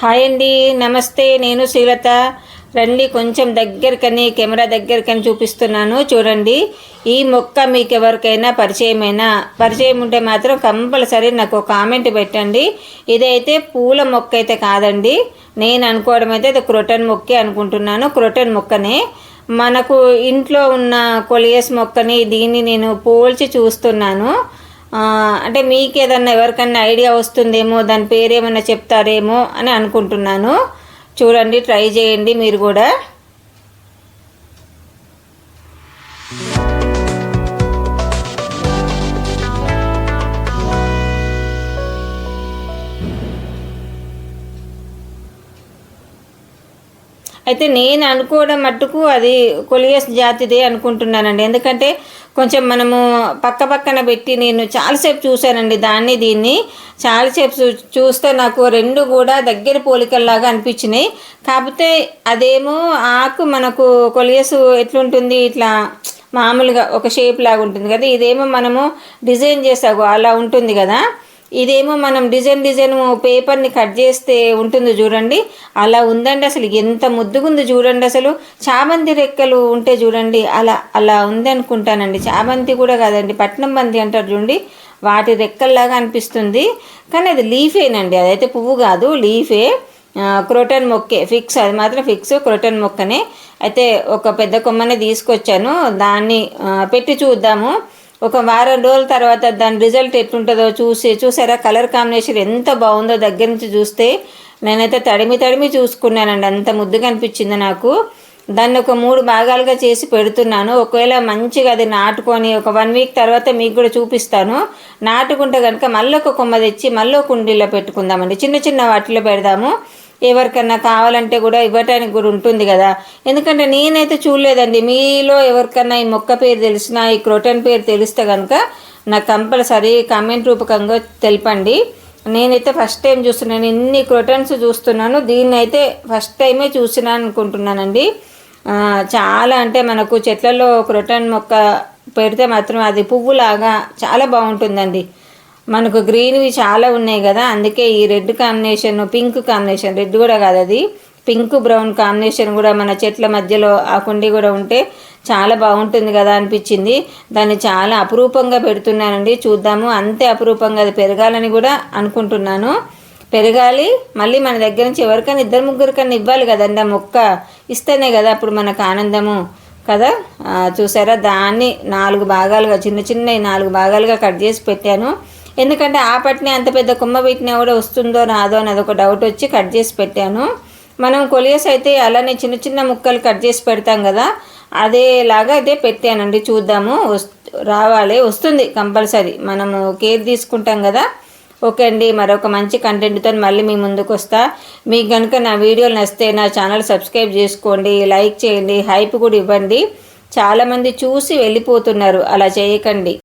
Hi అండి నమస్తే నేను శ్రీలత. రండి కొంచెం దగ్గరకని కెమెరా దగ్గరకని చూపిస్తున్నాను చూడండి. ఈ మొక్క మీకు ఎవరికైనా పరిచయమైనా? పరిచయం ఉంటే మాత్రం కంపల్సరీ నాకు కామెంట్ పెట్టండి. ఇదైతే పూల మొక్క అయితే కాదండి. నేను అనుకోవడం అయితే ఇది క్రొటన్ మొక్కే అనుకుంటున్నాను క్రొటన్ మొక్కనే. మనకు ఇంట్లో ఉన్న కొలియస్ మొక్కని దీన్ని నేను పోల్చి చూస్తున్నాను. అంటే మీకు ఏదన్నా ఎవరికన్నా ఐడియా వస్తుందేమో దాని పేరు ఏమన్నా చెప్తారేమో అని అనుకుంటున్నాను. చూడండి ట్రై చేయండి మీరు కూడా. అయితే నేను అనుకోవడం మట్టుకు అది కొలియస్ జాతిదే అనుకుంటున్నానండి. ఎందుకంటే కొంచెం మనము పక్క పక్కన పెట్టి నేను చాలాసేపు చూశానండి దాన్ని దీన్ని. చాలాసేపు చూ- చూస్తే నాకు రెండు కూడా దగ్గర పోలికల్లాగా అనిపించినాయి. కాకపోతే అదేమో ఆకు మనకు కొలియస్ ఎట్లుంటుంది ఇట్లా మామూలుగా ఒక షేప్ లాగా ఉంటుంది కదా ఇదేమో మనము డిజైన్ చేసాగు అలా ఉంటుంది కదా. ఇదేమో మనం డిజైన్ డిజైన్ పేపర్ని కట్ చేస్తే ఉంటుంది చూడండి. అలా ఉందండి అసలు. ఎంత ముద్దుగుంది చూడండి అసలు. చామంతి రెక్కలు ఉంటే చూడండి. అలా అలా ఉంది అనుకుంటానండి. చామంతి కూడా కాదండి పట్నం బంతి అంటారు చూడండి. వాటి రెక్కల్లాగా అనిపిస్తుంది. కానీ అది లీఫేనండి. అదైతే పువ్వు కాదు లీఫే. క్రోటన్ మొక్కే ఫిక్స్. అది మాత్రం ఫిక్స్ క్రోటన్ మొక్కనే. అయితే ఒక పెద్ద కొమ్మనే తీసుకొచ్చాను. దాన్ని పెట్టి చూద్దాము. ఒక వారం రోజుల తర్వాత దాని రిజల్ట్ ఎట్లుంటుందో చూసి చూసారా? కలర్ కాంబినేషన్ ఎంత బాగుందో దగ్గర నుంచి చూస్తే నేనైతే తడిమి తడిమి చూసుకున్నానండి. అంత ముద్దుగా అనిపించింది నాకు. దాన్ని ఒక మూడు భాగాలుగా చేసి పెడుతున్నాను. ఒకవేళ మంచిగా అది నాటుకొని ఒక వన్ వీక్ తర్వాత మీకు కూడా చూపిస్తాను. నాటుకుంటే కనుక మళ్ళీ ఒక కొమ్మ తెచ్చి మళ్ళీ ఒక కుండీలో పెట్టుకుందామండి. చిన్న చిన్న వాటిలో పెడదాము. ఎవరికన్నా కావాలంటే కూడా ఇవ్వటానికి కూడా ఉంటుంది కదా. ఎందుకంటే నేనైతే చూడలేదండి. మీలో ఎవరికన్నా ఈ మొక్క పేరు తెలిసినా ఈ క్రోటన్ పేరు తెలిస్తే కనుక నాకు కంపల్సరీ కామెంట్ రూపకంగా తెలపండి. నేనైతే ఫస్ట్ టైం చూస్తున్నాను. ఇన్ని క్రోటన్స్ చూస్తున్నాను. దీన్ని అయితే ఫస్ట్ టైమే చూసినాను అనుకుంటున్నానండి. చాలా అంటే మనకు చెట్లలో క్రోటన్ మొక్క పెడితే మాత్రం అది పువ్వులాగా చాలా బాగుంటుందండి. మనకు గ్రీన్వి చాలా ఉన్నాయి కదా అందుకే ఈ red combination pink combination red కూడా కాదు అది. పింక్ బ్రౌన్ కాంబినేషన్ కూడా మన చెట్ల మధ్యలో ఆ కుండి కూడా ఉంటే చాలా బాగుంటుంది కదా అనిపించింది. దాన్ని చాలా అపురూపంగా పెడుతున్నానండి. చూద్దాము. అంతే అపురూపంగా అది పెరగాలని కూడా అనుకుంటున్నాను. పెరగాలి మళ్ళీ మన దగ్గర నుంచి ఎవరికైనా ఇద్దరు ముగ్గురికన్నా ఇవ్వాలి కదండి ఆ మొక్క. ఇస్తేనే కదా అప్పుడు మనకు ఆనందము కదా. చూసారా? దాన్ని నాలుగు భాగాలుగా చిన్న చిన్న నాలుగు భాగాలుగా కట్ చేసి పెట్టాను. ఎందుకంటే ఆ పట్టిన అంత పెద్ద కుమ్మ పెట్టినా కూడా వస్తుందో రాదో అని అదొక డౌట్ వచ్చి కట్ చేసి పెట్టాను. మనం కొలియస్ అయితే అలానే చిన్న చిన్న ముక్కలు కట్ చేసి పెడతాం కదా అదేలాగా అయితే పెట్టానండి. చూద్దాము. రావాలి. వస్తుంది కంపల్సరీ. మనము కేర్ తీసుకుంటాం కదా. ఓకే అండి. మరొక మంచి కంటెంట్తో మళ్ళీ మీ ముందుకు వస్తా. మీకు కనుక నా వీడియోలు నచ్చితే నా ఛానల్ సబ్స్క్రైబ్ చేసుకోండి. లైక్ చేయండి. హైప్ కూడా ఇవ్వండి. చాలామంది చూసి వెళ్ళిపోతున్నారు. అలా చేయకండి.